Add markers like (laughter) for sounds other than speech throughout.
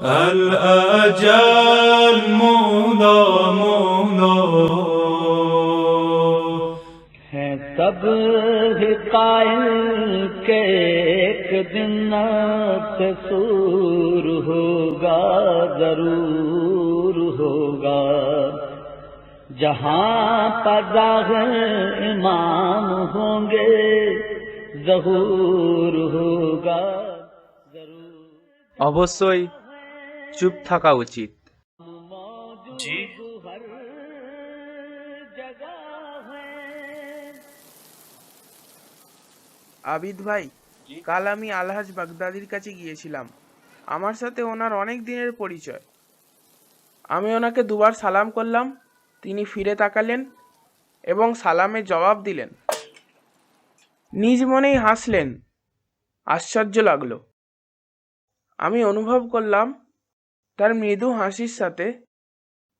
الأجل مولا مولا سب ہی قائل کے ایک دن سور ہوگا ضرور ہوگا۔ جہاں پذاغر امام ہوں گے ظہور ہوگا ضرور۔ অবশ্যই চুপ থাকা উচিত। আবিদ ভাই কাল আমি আলহাজ বাগদাদির কাছে গিয়েছিলাম। আমার সাথে ওনার অনেক দিনের পরিচয়। আমি ওনাকে দুবার সালাম করলাম তিনি ফিরে তাকালেন এবং সালামে জবাব দিলেন। নিজ মনেই হাসলেন। আশ্চর্য লাগল। আমি অনুভব করলাম তার মৃদু হাসির সাথে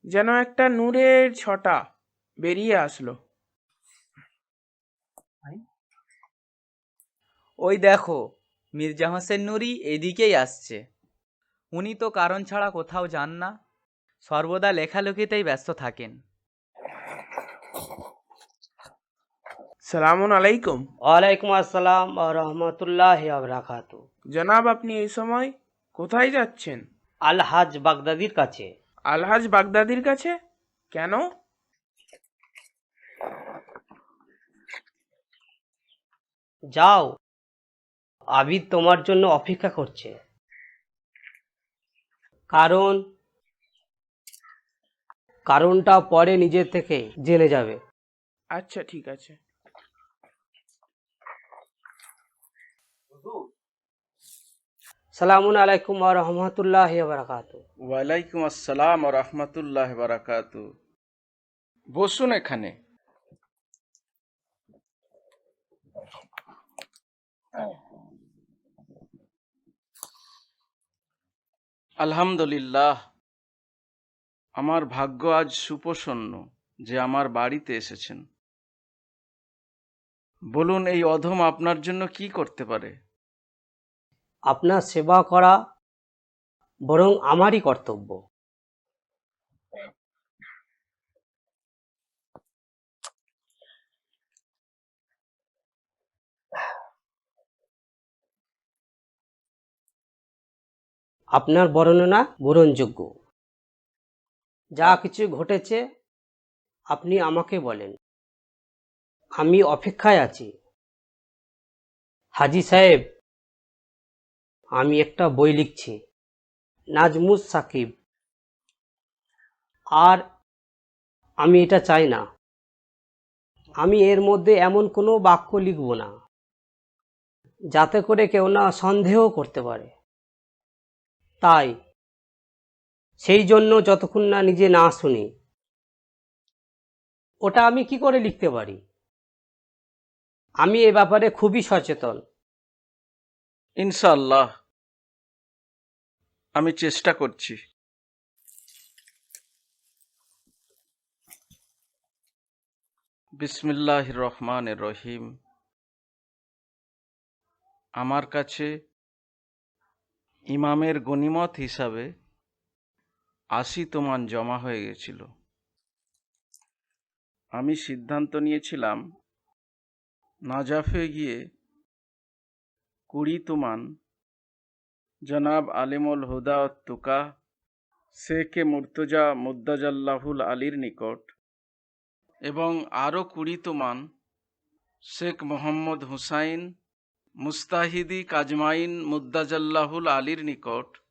যেন একটা নূরের ছটা বেরিয়ে আসলো। ওই দেখো মির্জা হোসেন নুরি এদিকেই আসছে। উনি তো কারণ ছাড়া কোথাও যান না সর্বদা লেখালেখিতেই ব্যস্ত থাকেন। সালামুন আলাইকুম। ওয়ালাইকুম আসসালাম রহমতুল্লাহ আবরাকাতু জনাব আপনি এই সময় কোথায় যাচ্ছেন? আলহাজ বাগদাদির কাছে। আলহাজ বাগদাদির কাছে? কেন? যাও আবিদ তোমার জন্য অপেক্ষা করছে। কারণ কারণটা পরে নিজের থেকে জেনে যাবে। আচ্ছা ঠিক আছে। সালামুন আলাইকুম রহমতুল্লাহ আবরাকাতু ওয়ালাইকুম আসসালাম রহমতুল্লাহ বারাকাতু। বসুন এখানে। আলহামদুলিল্লাহ। আমার ভাগ্য আজ সুপ্রসন্ন যে আমার বাড়িতে এসেছেন। বলুন, এই অধম আপনার জন্য কি করতে পারে? আপনার সেবা করা বরং আমারই কর্তব্য। আপনার বর্ণনা গ্রহণযোগ্য। যা কিছু ঘটেছে, আপনি আমাকে বলেন। আমি অপেক্ষায় আছি। হাজি সাহেব আমি একটা বই লিখছি। নাজমুস সাকিব। আর আমি এটা চাই না। আমি এর মধ্যে এমন কোনো বাক্য লিখব না, যাতে করে কেউ না সন্দেহ করতে পারে। তাই, সেই জন্য যতক্ষণ না নিজে না শুনি, ওটা আমি কি করে লিখতে পারি? আমি এ ব্যাপারে খুবই সচেতন। ইনশাআল্লাহ। আমি চেষ্টা করছি। বিসমিল্লাহ রহমান রহিম। আমার কাছে ইমামের গনিমত হিসাবে আশি তোমান জমা হয়ে গেছিল। আমি সিদ্ধান্ত নিয়েছিলাম, নাজাফে গিয়ে কুড়ি তুমান জনাব আলিমুল হুদা তুকা শেখে মুর্তজা মুদ্দাজাল্লাহুল আলীর নিকট। এবং আরও কুড়ি তুমান শেখ মোহাম্মদ হুসাইন, মুস্তাহিদি কাজমাইন মুদ্দাজাল্লাহুল আলীর নিকট।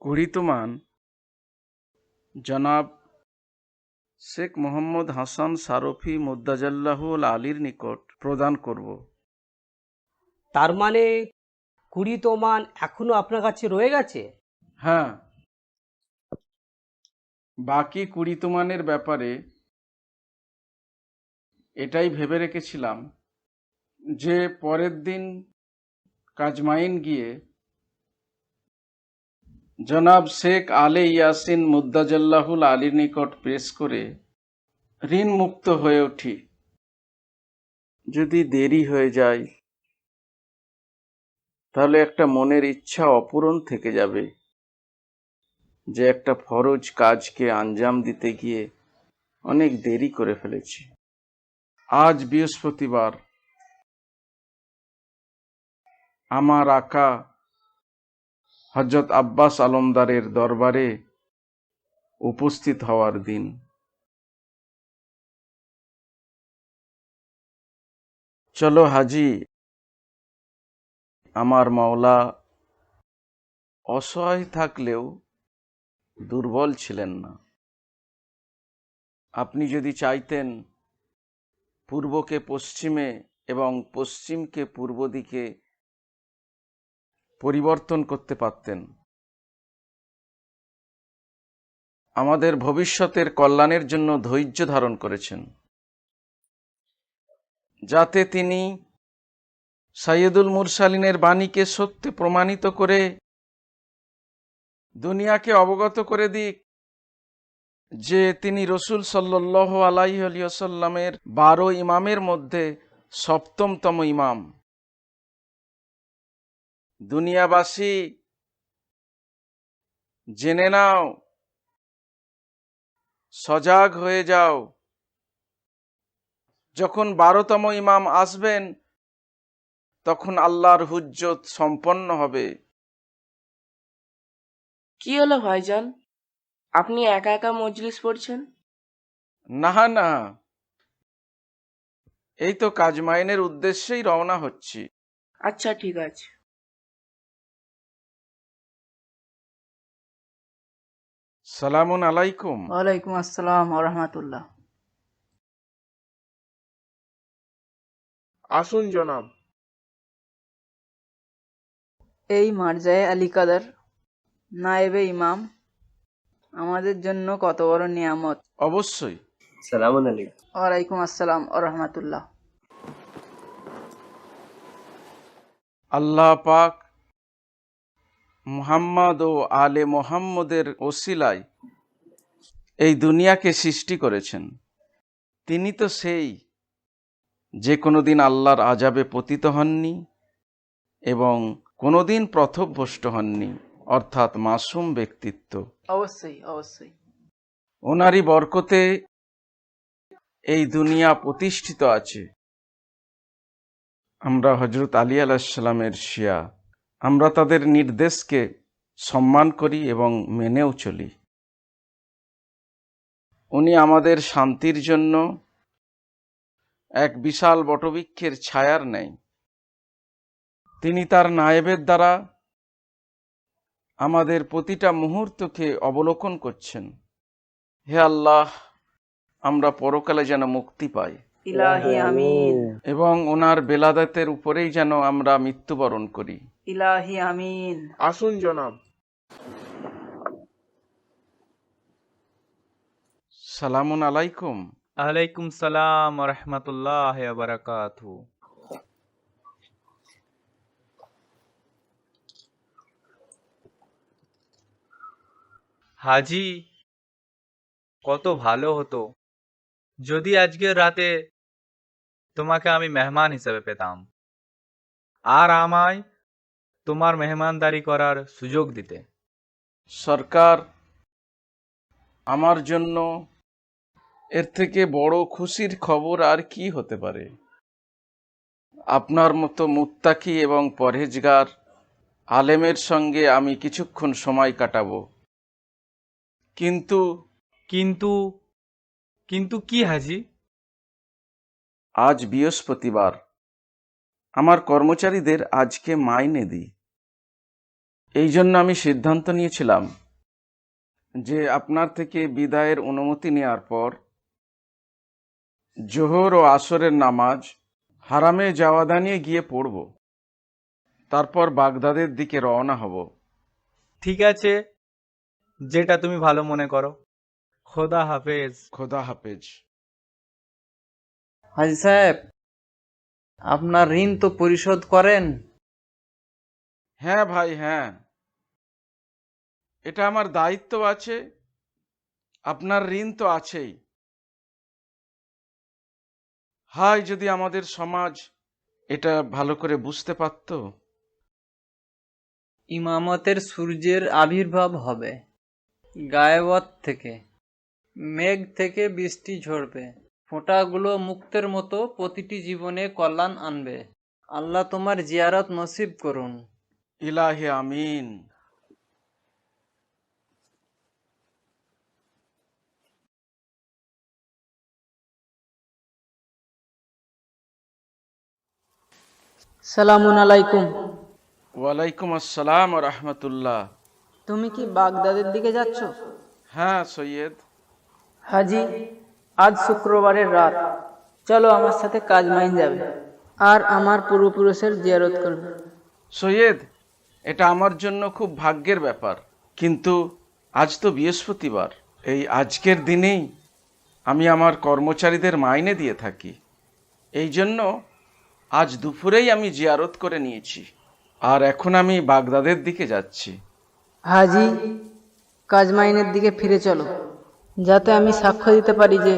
কুড়ি তুমান জনাব শেখ মোহাম্মদ হাসান সারফি মুদ্দাজাল্লাহুল আলীর নিকট প্রদান করব। তার মানে কুড়ি তোমান এখনও আপনার কাছে রয়ে গেছে? হ্যাঁ। বাকি কুড়ি তুমানের ব্যাপারে এটাই ভেবে রেখেছিলাম যে পরের দিন কাজমাইন গিয়ে জনাব শেখ আলে ইয়াসিন মুদ্দাজাল্লাহুল আলীর নিকট পেশ করে ঋণ মুক্ত হয়ে উঠি। যদি দেরি হয়ে যায় তাহলে একটা মনের ইচ্ছা অপূরণ থেকে যাবে। যে একটা ফরজ কাজকে আঞ্জাম দিতে গিয়ে অনেক দেরি করে ফেলেছি। আজ বৃহস্পতিবার। আমার আকা হজরত আব্বাস আলমদারের দরবারে উপস্থিত হওয়ার দিন। চলো হাজি আমার মাওলা অসহায় থাকলেও দুর্বল ছিলেন না। আপনি যদি চাইতেন পূর্বকে পশ্চিমে এবং পশ্চিমকে পূর্ব দিকে পরিবর্তন করতে পারতেন। আমাদের ভবিষ্যতের কল্যাণের জন্য ধৈর্য ধারণ করেছেন। যাতে তিনি সাইয়দুল মুরসালিনের বাণীকে সত্যি প্রমাণিত করে দুনিয়াকে অবগত করে দিক, যে তিনি রসুল সাল্লাহ আলাইসাল্লামের বারো ইমামের মধ্যে সপ্তমতম ইমাম। দুনিয়াবাসী, জেনে নাও, সজাগ হয়ে যাও। যখন বারোতম ইমাম আসবেন তখন আল্লাহর হুজ্জত সম্পন্ন হবে। কি হলো ভাইজান? আপনি একা একা মজলিস পড়ছেন? না না। এই তো কাজমাইনের উদ্দেশ্যেই রওনা হচ্ছি। আচ্ছা ঠিক আছে। সালামুন আলাইকুম। ওয়ালাইকুম আসসালাম রহমতুল্লাহ। আসুন জনাব। এই মার্জায়ে আলী কাদার নায়েবে ইমাম। আমাদের জন্য কত বড় নিয়ামত। অবশ্যই। সালাম আলাইকুম। ওয়ালাইকুম আসসালাম রহমতুল্লাহ। আল্লাহ পাক মুহাম্মদ ও আলে মোহাম্মদের ওসিলায় এই দুনিয়াকে সৃষ্টি করেছেন। তিনি তো সেই যে কোনো দিন আল্লাহর আজাবে পতিত হননি এবং কোনোদিন প্রথভ্যষ্ট হননি অর্থাৎ মাসুম ব্যক্তিত্ব। অবশ্যই অবশ্যই। ওনারই বরকতে এই দুনিয়া প্রতিষ্ঠিত আছে। আমরা হজরত আলী আলাহিসাল্লামের শিয়া। আমরা তাদের নির্দেশকে সম্মান করি এবং মেনেও চলি। উনি আমাদের শান্তির জন্য এক বিশাল বটবৃক্ষের ছায়ার নেই। তিনি তার নায়েবের দ্বারা আমাদের প্রতিটা মুহূর্তকে অবলোকন করছেন। হে আল্লাহ আমরা পরকালে যেন মুক্তি পাই। এবং ওনার বেলাদাতের উপরেই যেন আমরা মৃত্যুবরণ করি। ইলাহি আমিন। আসুন জনাব। সালামুন আলাইকুম। আলাইকুম সালাম রহমতুল্লাহ বারাকাতু হাজি কত ভালো হতো। যদি আজকের রাতে তোমাকে আমি মেহমান হিসেবে পেতাম আর আমায় তোমার মেহমানদারি করার সুযোগ দিতে। সরকার আমার জন্য এর থেকে বড় খুশির খবর আর কি হতে পারে? আপনার মতো মুত্তাকি এবং পরহেজগার আলেমের সঙ্গে আমি কিছুক্ষণ সময় কাটাবো। কিন্তু কিন্তু কিন্তু কি হাজি? আজ বৃহস্পতিবার। আমার কর্মচারীদের আজকে মাইনে দিই। এই জন্য আমি সিদ্ধান্ত নিয়েছিলাম যে আপনার থেকে বিদায়ের অনুমতি নেওয়ার পর জোহর ও আসরের নামাজ হারামে জাওয়াদানিয়ে গিয়ে পড়ব। তারপর বাগদাদের দিকে রওনা হব। ঠিক আছে। যেটা তুমি ভালো মনে করো। খোদা হাফেজ। খোদা হাফেজ। হাজি সাহেব আপনার ঋণ তো পরিশোধ করেন? হ্যাঁ ভাই হ্যাঁ। এটা আমার দায়িত্ব আছে আপনার ঋণ তো আছেই। হায় যদি আমাদের সমাজ এটা ভালো করে বুঝতে পারত। ইমামতের সূর্যের আবির্ভাব হবে। গায়েবত থেকে। মেঘ থেকে বৃষ্টি ঝরবে। ফোঁটাগুলো মুক্তের মতো প্রতিটি জীবনে কল্যাণ আনবে। আল্লাহ তোমার জিয়ারত নসিব করুন। ইলাহি আমিন। সালামুন আলাইকুম। ওয়ালাইকুম আসসালাম রহমতুল্লাহ। তুমি কি বাগদাদের দিকে যাচ্ছ? হ্যাঁ সৈয়দ। হাজি আজ শুক্রবারের রাত। চলো আমার সাথে কাজ মাইন যাবে। আর আমার পূর্বপুরুষের জিয়ারত করবে। সৈয়দ এটা আমার জন্য খুব ভাগ্যের ব্যাপার। কিন্তু আজ তো বৃহস্পতিবার। এই আজকের দিনেই আমি আমার কর্মচারীদের মাইনে দিয়ে থাকি। এই জন্য আজ দুপুরেই আমি জিয়ারত করে নিয়েছি। আর এখন আমি বাগদাদের দিকে যাচ্ছি। হাজি কাজমাইনের দিকে ফিরে চলো। যাতে আমি সাক্ষ্য দিতে পারি যে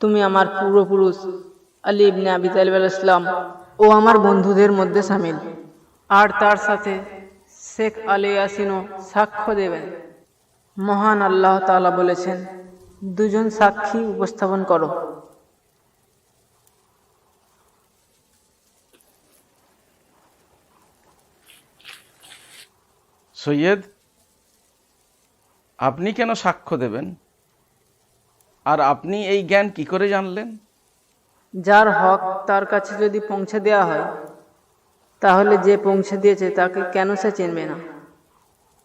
তুমি আমার পূর্বপুরুষ আলী ইবনে আবি তালিব আল ইসলাম ও আমার বন্ধুদের মধ্যে সামিল। আর তার সাথে শেখ আলী ইয়াসিনও সাক্ষ্য দেবেন। মহান আল্লাহ তাআলা বলেছেন, দুজন সাক্ষী উপস্থাপন করো। সৈয়দ আপনি কেন সাক্ষ্য দেবেন? আর আপনি এই জ্ঞান কি করে জানলেন? যার হক তার কাছে যদি পৌঁছে দেওয়া হয় তাহলে যে পৌঁছে দিয়েছে তাকে কেন সে চিনবে না?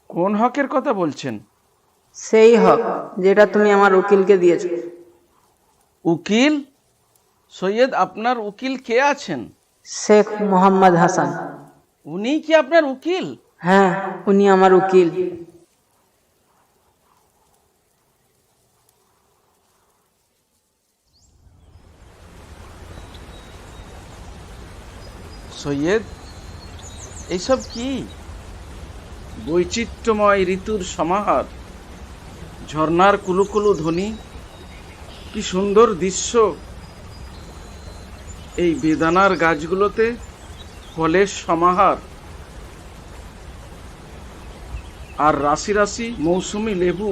কোন হকের কথা বলছেন? সেই হক যেটা তুমি আমার উকিলকে দিয়েছ। উকিল? সৈয়দ আপনার উকিল কে আছেন? শেখ মোহাম্মদ হাসান। উনি কি আপনার উকিল? হ্যাঁ উনি আমার উকিল। সৈয়দ, এইসব কি? বৈচিত্র্যময় ঋতুর সমাহার, ঝর্ণার কুলুকুলু ধ্বনি, কি সুন্দর দৃশ্য। এই বেদানার গাছগুলোতে ফলের সমাহার। আর রাশি রাশি মৌসুমি লেবু,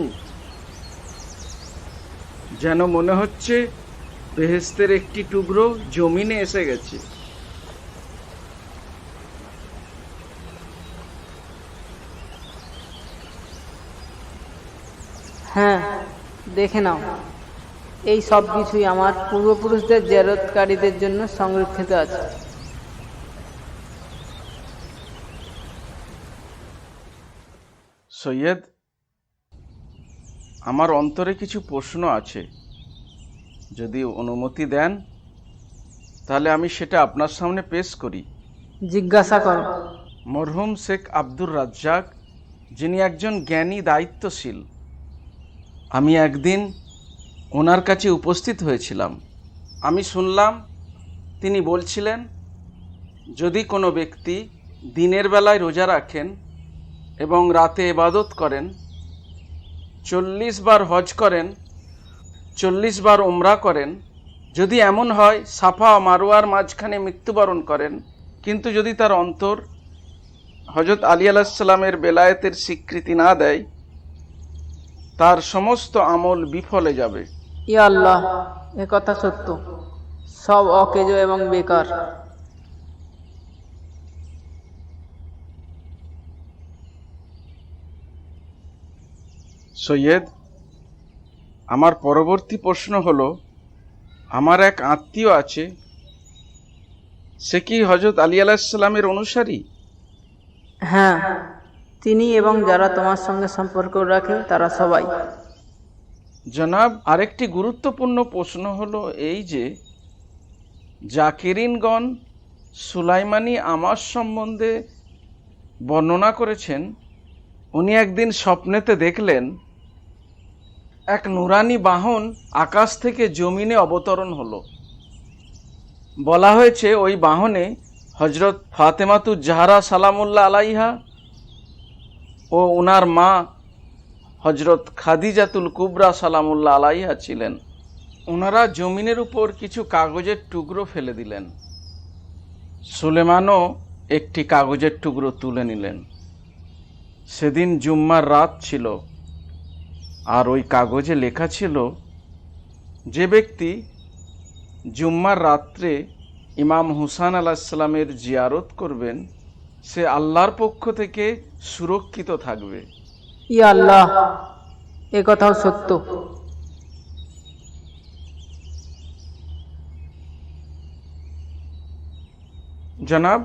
যেন মনে হচ্ছে বেহেস্তের একটি টুকরো জমিনে এসে গেছে হ্যাঁ দেখে নাও। এই সব কিছুই আমার পূর্বপুরুষদের জেরতকারীদের জন্য সংরক্ষিত আছে। সৈয়দ আমার অন্তরে কিছু প্রশ্ন আছে। যদি অনুমতি দেন তাহলে আমি সেটা আপনার সামনে পেশ করি। জিজ্ঞাসা করো। মরহুম শেখ আব্দুর রাজ্জাক যিনি একজন জ্ঞানী দায়িত্বশীল আমি একদিন ওনার কাছে উপস্থিত হয়েছিলাম। আমি শুনলাম তিনি বলছিলেন, যদি কোনো ব্যক্তি দিনের বেলায় রোজা রাখেন এবং রাতে এবাদত করেন, চল্লিশ বার হজ করেন, চল্লিশ বার ওমরা করেন, যদি এমন হয় সাফা মারোয়ার মাঝখানে মৃত্যুবরণ করেন, কিন্তু যদি তার অন্তর হজরত আলী আলাহিসাল্লামের বেলায়েতের স্বীকৃতি না দেয় তার সমস্ত আমল বিফলে যাবে। ইয়া আল্লাহ এ কথা সত্য। সব অকেজো এবং বেকার। সৈয়দ আমার পরবর্তী প্রশ্ন হলো আমার এক আত্মীয় আছে সে কি হজরত আলী আলাহিসাল্লামের অনুসারী? হ্যাঁ। তিনি এবং যারা তোমার সঙ্গে সম্পর্ক রাখে, তারা সবাই। জনাব, আরেকটি গুরুত্বপূর্ণ প্রশ্ন হলো এই যে, জাকিরিনগণ সুলাইমানি আমার সম্বন্ধে বর্ণনা করেছেন। উনি একদিন স্বপ্নেতে দেখলেন, এক নুরানি বাহন আকাশ থেকে জমিনে অবতরণ হলো। বলা হয়েছে, ওই বাহনে হজরত ফাতেমাতু জাহারা সালামুল্লাহ আলাইহা ও ওনার মা হজরত খাদিজাতুল কুবরা সালামুল্লা আলাইহা ছিলেন। ওনারা জমিনের উপর কিছু কাগজের টুকরো ফেলে দিলেন। সুলেমানও একটি কাগজের টুকরো তুলে নিলেন। সেদিন জুম্মার রাত ছিল। আর ওই কাগজে লেখা ছিল, যে ব্যক্তি জুম্মার রাত্রে ইমাম হুসান আলাহিসাল্লামের জিয়ারত করবেন সে আল্লাহর পক্ষ থেকে সুরক্ষিত থাকবে। ইয়া আল্লাহ এ কথাও সত্য। জনাব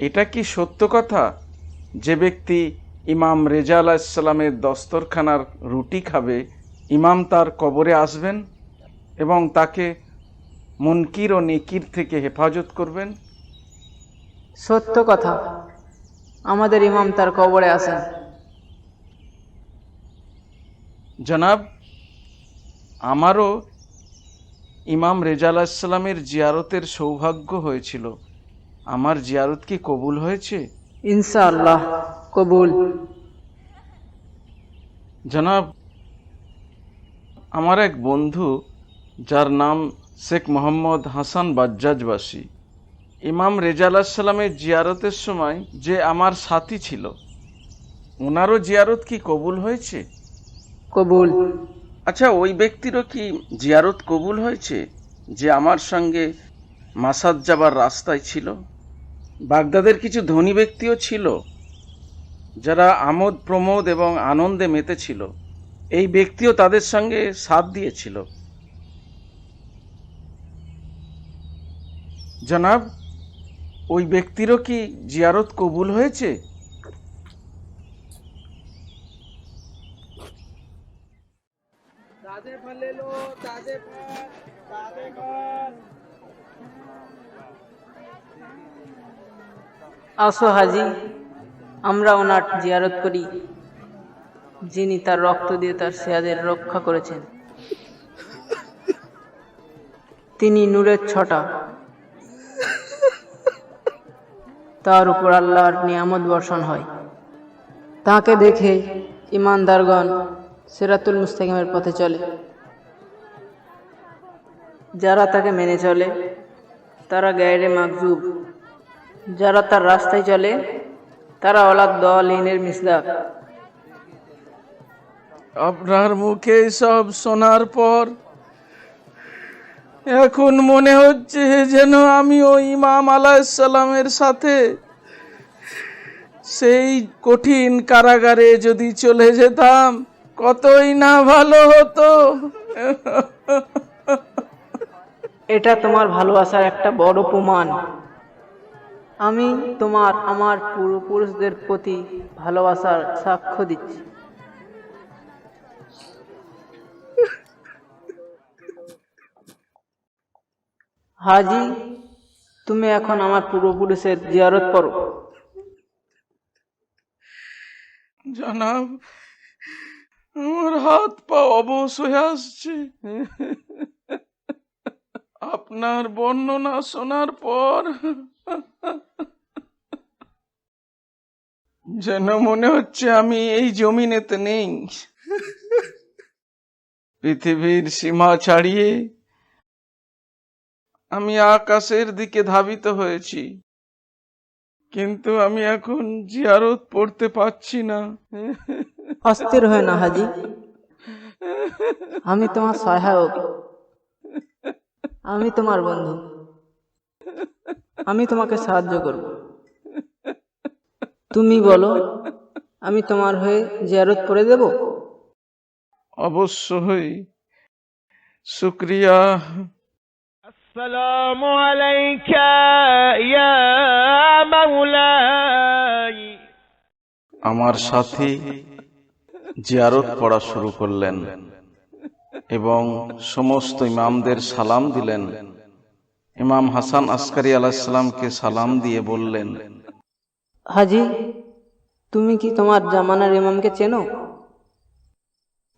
এটা কি সত্য কথা যে ব্যক্তি ইমাম রেজা আলাহিসাল্লামের দস্তরখানার রুটি খাবে ইমাম তার কবরে আসবেন এবং তাকে মুনকির ও নিকির থেকে হেফাজত করবেন? সত্য কথা। আমাদের ইমাম তার কবরে আসেন জনাব আমারও ইমাম রেজা আলাহিসাল্লামের জিয়ারতের সৌভাগ্য হয়েছিল। আমার জিয়ারত কি কবুল হয়েছে? ইনশা আল্লাহ কবুল। জনাব আমার এক বন্ধু যার নাম শেখ মোহাম্মদ হাসান বাজ্জাজবাসী। ইমাম রেজা আলাহিসাল্লামের জিয়ারতের সময় যে আমার সাথী ছিল ওনারও জিয়ারত কি কবুল হয়েছে? কবুল। আচ্ছা ওই ব্যক্তিরও কি জিয়ারত কবুল হয়েছে যে আমার সঙ্গে মাসাদ যাবার রাস্তায় ছিল? বাগদাদের কিছু ধনী ব্যক্তিও ছিল যারা আমোদ প্রমোদ এবং আনন্দে মেতেছিল। এই ব্যক্তিও তাদের সঙ্গে সাথ দিয়েছিল। জনাব ওই ব্যক্তিরও কি জিয়ারত কবুল হয়েছে? আসো হাজি আমরা ওনার জিয়ারত করি যিনি তার রক্ত দিয়ে তার সেয়াদের রক্ষা করেছেন। তিনি নূরের ছটা। তার উপর আল্লাহর নিয়ামত বর্ষণ হয়। তাকে দেখে ইমানদারগণ সেরাতুল মুস্তাকিমের পথে চলে। যারা তাকে মেনে চলে, তারা গায়রে মাকজুব যারা তার রাস্তায় চলে, তারা অলাদ দলিনের মিসদাক। আপনার মুখে সব শোনার পর এখন মনে হচ্ছে যেন আমি ওই ইমাম আলাহিসাল্লামের সাথে সেই কঠিন কারাগারে যদি চলে যেতাম, কতই না ভালো হতো। এটা তোমার ভালোবাসার একটা বড় প্রমাণ। আমি তোমার, আমার পূর্বপুরুষদের প্রতি ভালোবাসার সাক্ষ্য দিচ্ছি। হাজি, তুমি এখন আমার পূর্বপুরুষের জিয়ারত করো। জনাব, আমার হাত পা অবশ হয়ে আসছে। আপনার বর্ণনা শোনার পর যেন মনে হচ্ছে আমি এই জমিনেতে নেই। পৃথিবীর সীমা ছাড়িয়ে আমি আকাশের দিকে ধাবিত হয়েছি। কিন্তু আমি এখন জিয়ারত পড়তে পারছি না। অস্থির হয় না হাজি। আমি তোমার সহায়ক। আমি তোমার বন্ধু। আমি তোমাকে সাহায্য করব। তুমি বলো আমি তোমার হয়ে জিয়ারত করে দেব? অবশ্যই। শুক্রিয়া। السلام عليك يا مولاي আমার সাথে জিয়ারত পড়া শুরু করলেন এবং সমস্ত ইমামদের সালাম দিলেন ইমাম হাসান আসকারি আলাহিসাল্লামকে সালাম দিয়ে বললেন হাজি তুমি কি তোমার জামানার ইমামকে চেনো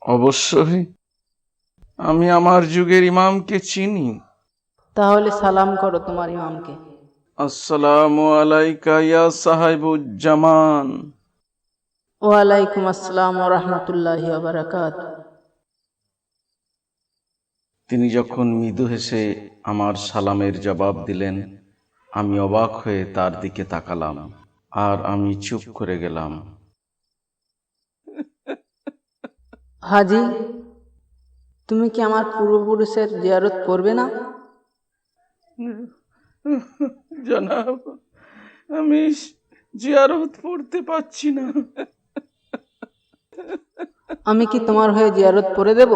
অবশ্যই আমি আমার যুগের ইমামকে চিনি তাহলে সালাম করো তোমার ইমামকে। আসসালামু আলাইকা ইয়া সাহেবুজ্জামান ওয়ালাইকুম আসসালাম ও রহমতুল্লাহ বারাকাত। তিনি যখন মৃদু হেসে আমার সালামের জবাব দিলেন আমি অবাক হয়ে তার দিকে তাকালাম আর আমি চুপ করে গেলাম। হাজি তুমি কি আমার পূর্বপুরুষের জিয়ারত করবে না? (laughs) জনাব আমি জিয়ারত পড়তে পারছি না। আমি কি তোমার হয়ে জিয়ারত করে দেব?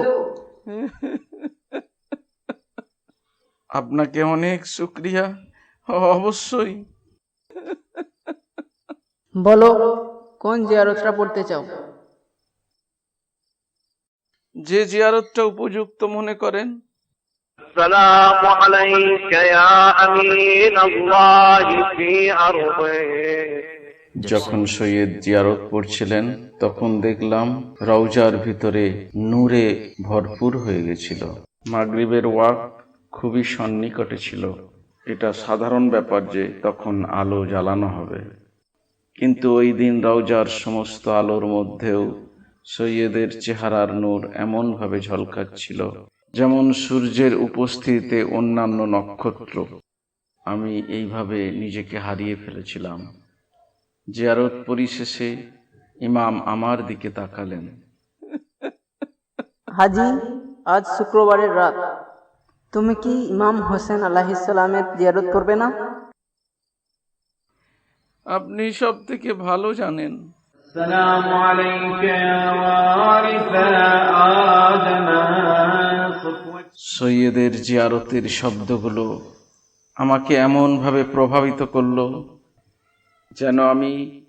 আপনাকে অনেক শুক্রিয়া অবশ্যই। বলো কোন জিয়ারতটা পড়তে চাও? যে জিয়ারতটা উপযুক্ত মনে করেন السلام عليك يا أمين الله في أرضه যখন সৈয়দ জিয়ারত পড়ছিলেন তখন দেখলাম রওজার ভিতরে নূরে ভরপুর হয়ে গেছিল মাগরিবের ওয়াক খুবই সন্নিকটে ছিল এটা সাধারণ ব্যাপার যে তখন আলো জ্বালানো হবে কিন্তু ওই দিন রওজার সমস্ত আলোর মধ্যেও সৈয়দের চেহারার নূর এমনভাবে ঝলকাচ্ছিল যেমন সূর্যের উপস্থিতিতে অন্যান্য নক্ষত্র। আমি এইভাবে নিজেকে হারিয়ে ফেলেছিলাম। জিয়ারত পরিশেষে ইমাম আমার দিকে তাকালেন। হাজি আজ শুক্রবারের রাত। তুমি কি ইমাম হোসেন আলাহিসাল্লামের জিয়ারত করবে না? আপনি সব থেকে ভালো জানেন। সালাম আলাইকা ওয়া সৈয়দের জিয়ারতের শব্দগুলো আমাকে এমনভাবে প্রভাবিত করল যেন আমি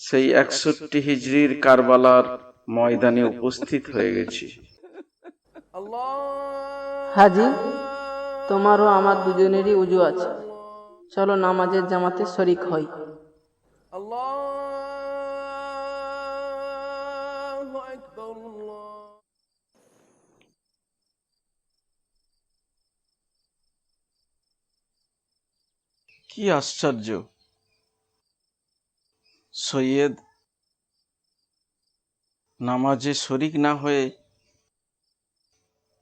সেই একষট্টি হিজড়ির কারবালার ময়দানে উপস্থিত হয়ে গেছি। হাজি, তোমারও আমার দুজনেরই উজু আছে। চলো নামাজের জামাতে শরিক হই। কি আশ্চর্য। সৈয়দ, নামাজে শরিক না হয়ে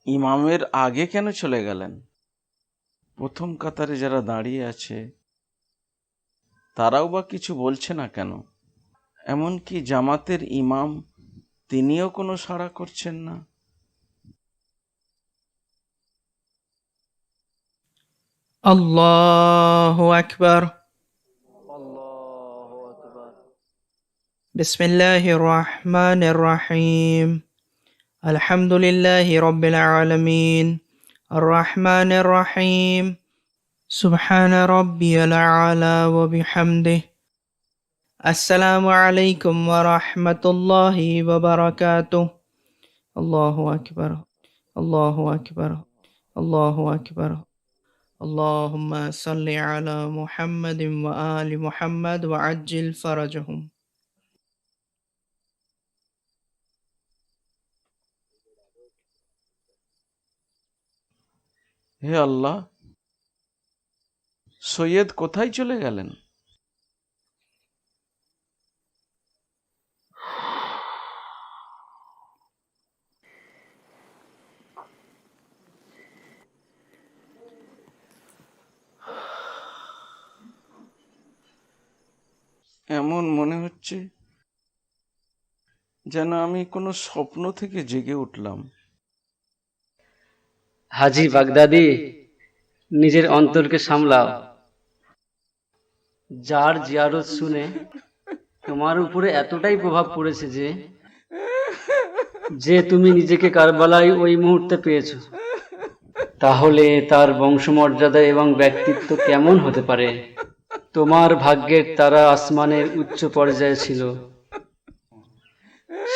ইমামের আগে কেন চলে গেলেন? প্রথম কাতারে যারা দাঁড়িয়ে আছে, তারাও বা কিছু বলছে না কেন? এমনকি জামাতের ইমাম, তিনিও কোনো সাড়া করছেন না। الله أكبر. بسم الله الرحمن الرحيم. الحمد لله رب العالمين. الرحمن الرحيم. سبحان ربي الأعلى وبحمده. السلام عليكم ورحمة الله وبركاته. الله أكبر. الله أكبر. الله أكبر. اللهم صل على محمد وآل محمد وعجل فرجهم হে আল্লাহ সৈয়দ কোথায় চলে গেলেন যেন আমি কোনো স্বপ্ন থেকে জেগে উঠলাম। হাজি বাগদাদি নিজের অন্তরকে সামলাও। যার জিয়ারত শুনে তোমার উপরে এতটাই প্রভাব পড়েছে যে যে তুমি নিজেকে কারবালায় ওই মুহূর্তে পেয়েছ তাহলে তার বংশমর্যাদা এবং ব্যক্তিত্ব কেমন হতে পারে? তোমার ভাগ্যের তারা আসমানের উচ্চ পর্যায়ে ছিল।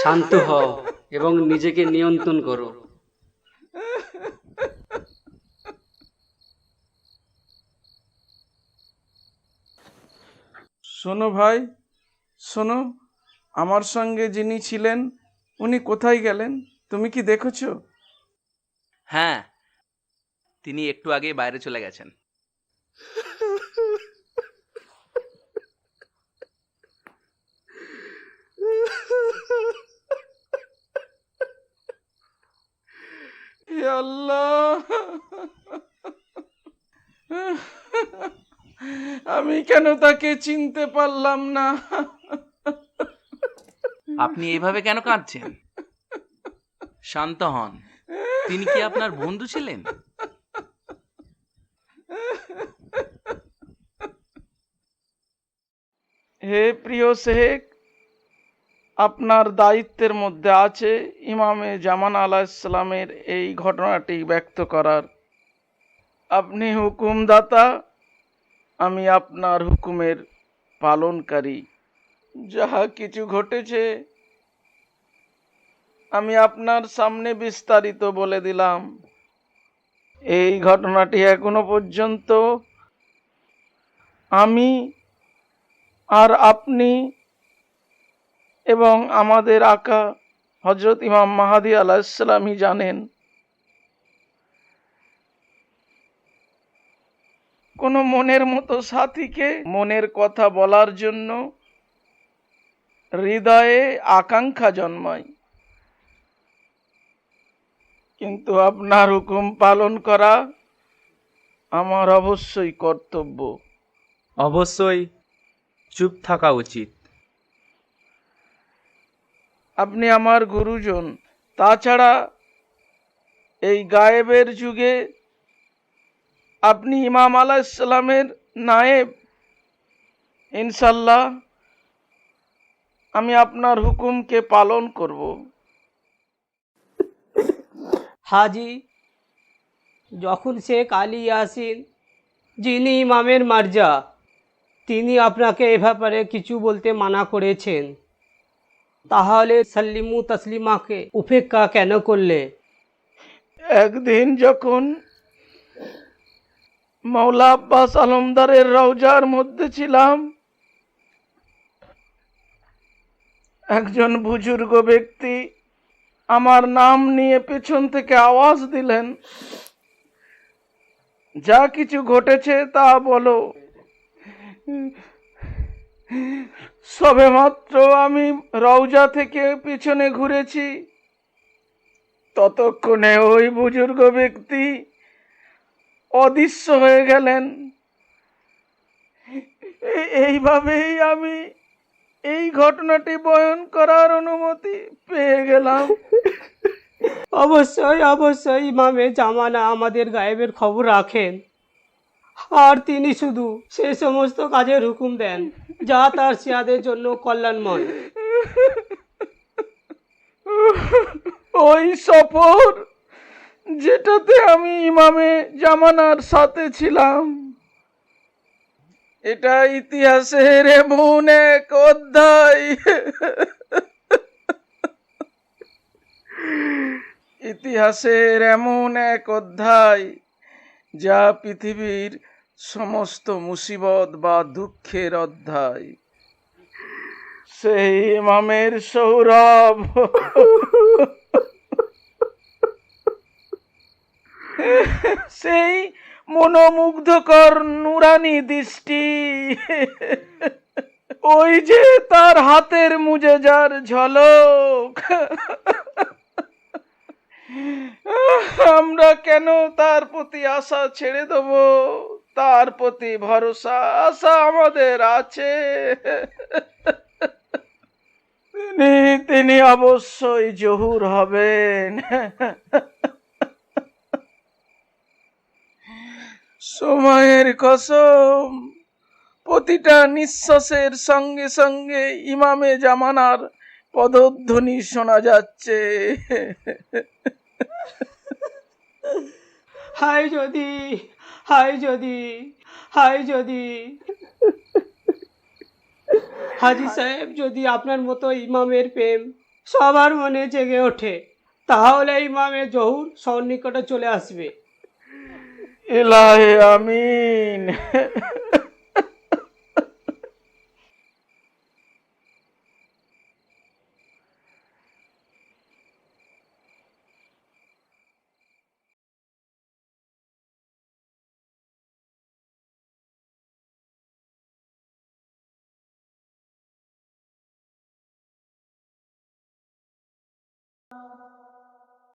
শান্ত হও এবং নিজেকে নিয়ন্ত্রণ করো। শোনো ভাই শোনো আমার সঙ্গে যিনি ছিলেন উনি কোথায় গেলেন? তুমি কি দেখেছ? হ্যাঁ তিনি একটু আগেই বাইরে চলে গেছেন। (laughs) হে আল্লাহ। আমি কেন তাকে চিনতে পারলাম না? আপনি এভাবে কেন কাঁদছেন? শান্ত হন। তিনি কি আপনার বন্ধু ছিলেন? হে প্রিয় শেখ আপনার দায়িত্বের মধ্যে আছে ইমামে জামান আলাহ ইসলামের এই ঘটনাটি ব্যক্ত করার। আপনি হুকুমদাতা, আমি আপনার হুকুমের পালনকারী। যাহা কিছু ঘটেছে, আমি আপনার সামনে বিস্তারিত বলে দিলাম। এই ঘটনাটি এখনও পর্যন্ত আমি আর আপনি এবং আমাদের আকা হজরত ইমাম মাহাদি আলাহিসাল্লামই জানেন। কোনো মনের মতো সাথীকে মনের কথা বলার জন্য হৃদয়ে আকাঙ্ক্ষা জন্মায়। কিন্তু আপনার হুকুম পালন করা আমার অবশ্যই কর্তব্য। অবশ্যই চুপ থাকা উচিত। আপনি আমার গুরুজন। তাছাড়া এই গায়েবের যুগে আপনি ইমাম আলাহ ইসলামের নায়েব। ইনশাল্লাহ আমি আপনার হুকুমকে পালন করব। হাজি, যখন শেখ আলী ইয়াসিন, যিনি ইমামের মার্জা, তিনি আপনাকে এ ব্যাপারে কিছু বলতে মানা করেছেন। তাহলে সাল্লিমু তাসলিমাকে উপেক্ষা কেন করলে? একদিন যখন মৌলা আব্বাস আলমদারের রওজার মধ্যে ছিলাম, একজন বুজুর্গ ব্যক্তি আমার নাম নিয়ে পেছন থেকে আওয়াজ দিলেন, যা কিছু ঘটেছে তা বলো। সবেমাত্র আমি রওজা থেকে পিছনে ঘুরেছি, ততক্ষণে ওই বুজুর্গ ব্যক্তি অদৃশ্য হয়ে গেলেন। এইভাবেই আমি এই ঘটনাটি বয়ন করার অনুমতি পেয়ে গেলাম। (laughs) অবশ্যই অবশ্যই, ইমামে জামানা আমাদের গায়েবের খবর রাখেন। আর তিনি শুধু সে সমস্ত কাজের হুকুম দেন, যা তার সিয়াদের জন্য কল্যাণময়। ওই সফর যেটাতে আমি ইমামে জামানার সাথে ছিলাম, এটা ইতিহাসের এমন এক অধ্যায়। ইতিহাসের এমন এক অধ্যায় যা পৃথিবীর সমস্ত মুসিবত বা দুঃখের অধ্যায়। সেই ইমামের সৌরভ। সেই মনোমুগ্ধকর নুরানি দৃষ্টি। ওই যে তার হাতের মুজে যার ঝলক। আমরা কেন তার প্রতি আশা ছেড়ে দেব? তার প্রতি ভরসা, আশা আমাদের আছে। তিনি তিনি অবশ্যই জহুর হবেন। সময়ের কসম, প্রতিটা নিঃশ্বাসের সঙ্গে সঙ্গে ইমামে জামানার পদধ্বনি শোনা যাচ্ছে। হাই যদি হাই যদি হাই যদি। হাজি সাহেব যদি আপনার মতো ইমামের প্রেম সবার মনে জেগে ওঠে, তাহলে ইমামের জহুর সন্নিকটে চলে আসবে। এলাহে আমিন।